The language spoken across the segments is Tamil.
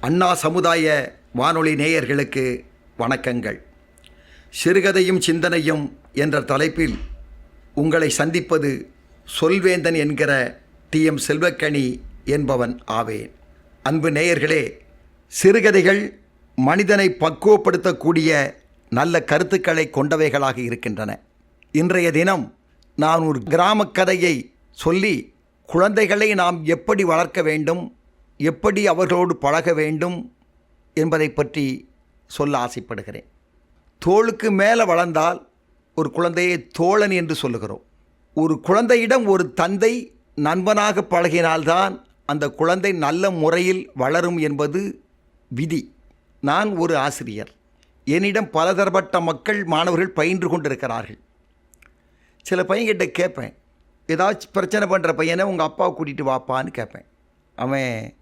அண்ணா சமுதாய வானொலி நேயர்களுக்கு வணக்கங்கள். சிறுகதையும் சிந்தனையும் என்ற தலைப்பில் உங்களை சந்திப்பது சொல்வேந்தன் என்கிற டி. எம். செல்வக்கணி என்பவன் ஆவேன். அன்பு நேயர்களே சிறுகதைகள் மனிதனை பக்குவப்படுத்தக்கூடிய நல்ல கருத்துக்களை கொண்டவைகளாக இருக்கின்றன. இன்றைய தினம் நான் ஒரு கிராமக் கதையை சொல்லி குழந்தைகளை நாம் எப்படி வளர்க்க வேண்டும் எப்படி அவர்களோடு பழக வேண்டும் என்பதை பற்றி சொல்ல ஆசைப்படுகிறேன். தோளுக்கு மேலே வளர்ந்தால் ஒரு குழந்தையை தோழன் என்று சொல்லுகிறோம். ஒரு குழந்தையிடம் ஒரு தந்தை நண்பனாக பழகினால்தான் அந்த குழந்தை நல்ல முறையில் வளரும் என்பது விதி. நான் ஒரு ஆசிரியர். என்னிடம் பலதரப்பட்ட மக்கள் மாணவர்கள் பயின்று கொண்டிருக்கிறார்கள். சில பையன்கிட்ட கேட்பேன். ஏதாச்சும் பிரச்சனை பண்ணுற பையனை உங்கள் அப்பாவை கூட்டிகிட்டு வாப்பான்னு கேட்பேன். அவன்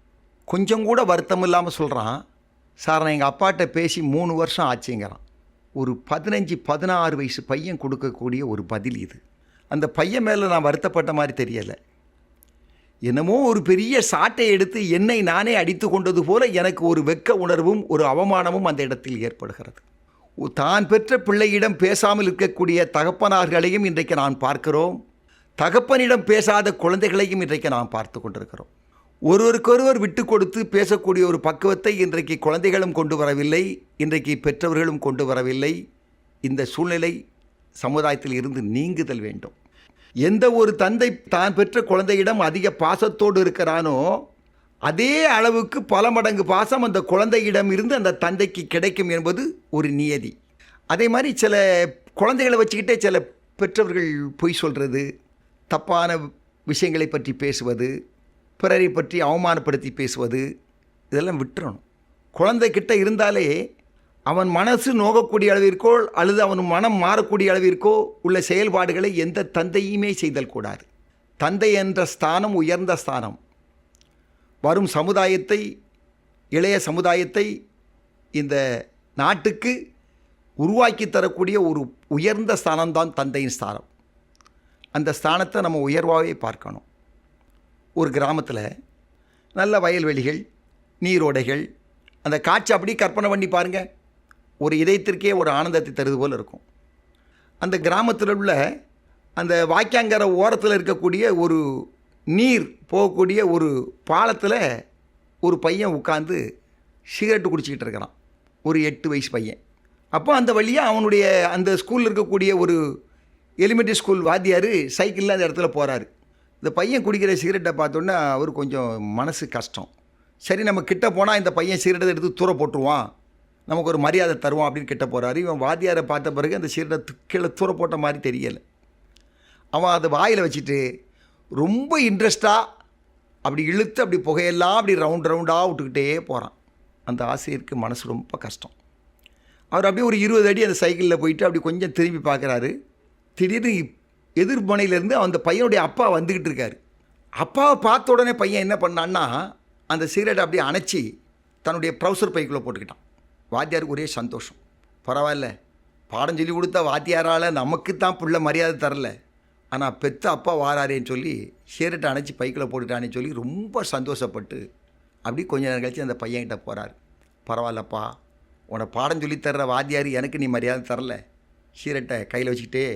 கொஞ்சம் கூட வருத்தம் இல்லாமல் சொல்கிறான் சார் நான் எங்கள் அப்பாட்ட பேசி மூணு வருஷம் ஆச்சுங்கிறான். ஒரு பதினஞ்சு பதினாறு வயசு பையன் கொடுக்கக்கூடிய ஒரு பதில் இது. அந்த பையன் மேலே நான் வருத்தப்பட்ட மாதிரி தெரியலை. என்னமோ ஒரு பெரிய சாட்டை எடுத்து என்னை நானே அடித்து கொண்டது போல எனக்கு ஒரு வெக்க உணர்வும் ஒரு அவமானமும் அந்த இடத்தில் ஏற்படுகிறது. தான் பெற்ற பிள்ளையிடம் பேசாமல் இருக்கக்கூடிய தகப்பனார்களையும் இன்றைக்கு நான் பார்க்கிறோம். தகப்பனிடம் பேசாத குழந்தைகளையும் இன்றைக்கு நாம் பார்த்து கொண்டிருக்கிறோம். ஒருவருக்கொருவர் விட்டு கொடுத்து பேசக்கூடிய ஒரு பக்குவத்தை இன்றைக்கு குழந்தைகளும் கொண்டு வரவில்லை இன்றைக்கு பெற்றவர்களும் கொண்டு வரவில்லை. இந்த சூழ்நிலை சமுதாயத்தில் இருந்து நீங்குதல் வேண்டும். எந்த ஒரு தந்தை தான் பெற்ற குழந்தையிடம் அதிக பாசத்தோடு இருக்கிறானோ அதே அளவுக்கு பல மடங்கு பாசம் அந்த குழந்தையிடம் இருந்து அந்த தந்தைக்கு கிடைக்கும் என்பது ஒரு நியதி. அதே மாதிரி சில குழந்தைகளை வச்சுக்கிட்டே சில பெற்றவர்கள் பொய் சொல்கிறது தப்பான விஷயங்களை பற்றி பேசுவது பிறரை பற்றி அவமானப்படுத்தி பேசுவது இதெல்லாம் விட்டுறணும். குழந்தைகிட்ட இருந்தாலே அவன் மனசு நோகக்கூடிய அளவிற்கோ அல்லது அவன் மனம் மாறக்கூடிய அளவிற்கோ உள்ள செயல்பாடுகளை எந்த தந்தையுமே செய்தல் கூடாது. தந்தை என்ற ஸ்தானம் உயர்ந்த ஸ்தானம். வரும் சமுதாயத்தை இளைய சமுதாயத்தை இந்த நாட்டுக்கு உருவாக்கி தரக்கூடிய ஒரு உயர்ந்த ஸ்தானம்தான் தந்தையின் ஸ்தானம். அந்த ஸ்தானத்தை நம்ம உயர்வாகவே பார்க்கணும். ஒரு கிராமத்தில் நல்ல வயல்வெளிகள் நீரோடைகள் அந்த காட்சி அப்படியே கற்பனை பண்ணி பாருங்கள் ஒரு இதயத்திற்கே ஒரு ஆனந்தத்தை தருது போல் இருக்கும். அந்த கிராமத்தில் உள்ள அந்த வாய்க்காங்கர ஓரத்தில் இருக்கக்கூடிய ஒரு நீர் போகக்கூடிய ஒரு பாலத்தில் ஒரு பையன் உட்காந்து சிகரெட்டு குடிச்சிக்கிட்டு இருக்கிறான். ஒரு எட்டு வயசு பையன். அப்போ அந்த வழியாக அவனுடைய அந்த ஸ்கூலில் இருக்கக்கூடிய ஒரு எலிமெண்ட்ரி ஸ்கூல் வாத்தியார் சைக்கிளில் அந்த இடத்துல போகிறாரு இந்த பையன் குடிக்கிற சிகரெட்டை பார்த்தோன்னே அவர் கொஞ்சம் மனசு கஷ்டம். சரி நம்ம கிட்ட போனால் இந்த பையன் சிகரெட்டை எடுத்து தூர போட்டுருவான். நமக்கு ஒரு மரியாதை தருவான் அப்படின்னு கிட்ட போகிறாரு இவன் வாத்தியாரை பார்த்த பிறகு அந்த சிகரெட்டை கீழே தூர போட்ட மாதிரி தெரியலை. அவன் அதை வாயில் வச்சுட்டு ரொம்ப இன்ட்ரெஸ்டாக அப்படி இழுத்து அப்படி புகையெல்லாம் அப்படி ரவுண்ட் ரவுண்டாக விட்டுக்கிட்டே போகிறான் அந்த ஆசிரியருக்கு மனசு ரொம்ப கஷ்டம். அவர் அப்படியே ஒரு இருபது அடி அந்த சைக்கிளில் போயிட்டு அப்படி கொஞ்சம் திரும்பி பார்க்குறாரு. திடீர்னு எதிர்மனையிலேருந்து அந்த பையனுடைய அப்பா வந்துக்கிட்டு இருக்காரு. அப்பாவை பார்த்த உடனே பையன் என்ன பண்ணான்னா அந்த சிகரெட்டை அப்படியே அணைச்சி தன்னுடைய ப்ரௌசர் பைக்குள்ளே போட்டுக்கிட்டான். வாத்தியாருக்கு ஒரே சந்தோஷம். பரவாயில்ல பாடம் சொல்லி கொடுத்தா வாத்தியாரால் நமக்கு தான் பிள்ளை மரியாதை தரல. ஆனால் பெத்த அப்பா வாராரேன்னு சொல்லி சிகரெட்டை அணைச்சி பைக்கில் போட்டுட்டானேன்னு சொல்லி ரொம்ப சந்தோஷப்பட்டு அப்படி கொஞ்ச நேரம் கழிச்சு அந்த பையன்கிட்ட போகிறார் பரவாயில்லப்பா உன்னை பாடம் சொல்லித்தர்ற வாத்தியார் எனக்கு நீ மரியாதை தரல. சீரட்டை கையில் வச்சுக்கிட்டே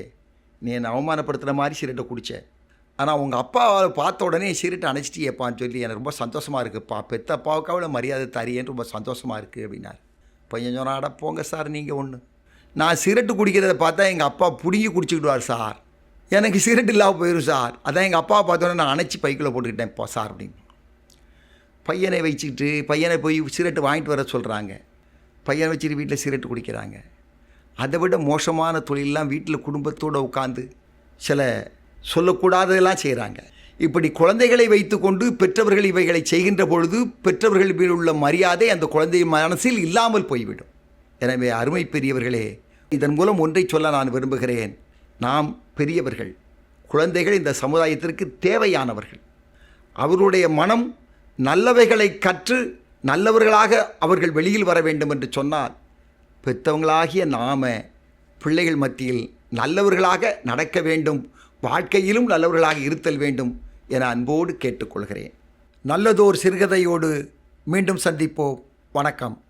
நீ என்னை அவமானப்படுத்துகிற மாதிரி சிரட்டை குடித்தேன் ஆனால் உங்கள் அப்பாவை பார்த்த உடனே சிரட்டை அணைச்சிட்டியப்பான்னு சொல்லி எனக்கு ரொம்ப சந்தோஷமாக இருக்குப்பா. பெத்த அப்பாவுக்கு அவ்வளோ மரியாதை தரியேன்னு ரொம்ப சந்தோஷமாக இருக்குது அப்படின்னார். பையன் சொன்னா அட போங்க சார் நீங்கள் ஒன்று நான் சிரட்டு குடிக்கிறத பார்த்தா எங்கள் அப்பா பிடுங்கி குடிச்சிக்கிடுவார் சார். எனக்கு சிகரெட் இல்லாமல் போயிடும் சார். அதான் எங்கள் அப்பாவை பார்த்தோன்னே நான் அணைச்சி பைக்குள்ளே போட்டுக்கிட்டேன் இப்போ சார் அப்படின்னு. பையனை வச்சுக்கிட்டு பையனை போய் சிகரெட்டு வாங்கிட்டு வர சொல்கிறாங்க பையனை வச்சுட்டு வீட்டில் சிகரெட்டு குடிக்கிறாங்க. அதை விட மோசமான தொழிலெலாம் வீட்டில் குடும்பத்தோடு உட்காந்து சில சொல்லக்கூடாததெல்லாம் செய்கிறாங்க. இப்படி குழந்தைகளை வைத்துக்கொண்டு பெற்றவர்கள் இவைகளை செய்கின்ற பொழுது பெற்றவர்கள் மீது உள்ள மரியாதை அந்த குழந்தை மனசில் இல்லாமல் போய்விடும். எனவே அருமை பெரியவர்களே இதன் மூலம் ஒன்றை சொல்ல நான் விரும்புகிறேன். நாம் பெரியவர்கள் குழந்தைகள் இந்த சமுதாயத்திற்கு தேவையானவர்கள். அவருடைய மனம் நல்லவைகளை கற்று நல்லவர்களாக அவர்கள் வெளியில் வர வேண்டும் என்று சொன்னால் பெற்றவங்களாகிய நாம பிள்ளைகள் மத்தியில் நல்லவர்களாக நடக்க வேண்டும் வாழ்க்கையிலும் நல்லவர்களாக இருத்தல் வேண்டும் என அன்போடு கேட்டுக்கொள்கிறேன். நல்லதோர் சிறுகதையோடு மீண்டும் சந்திப்போம். வணக்கம்.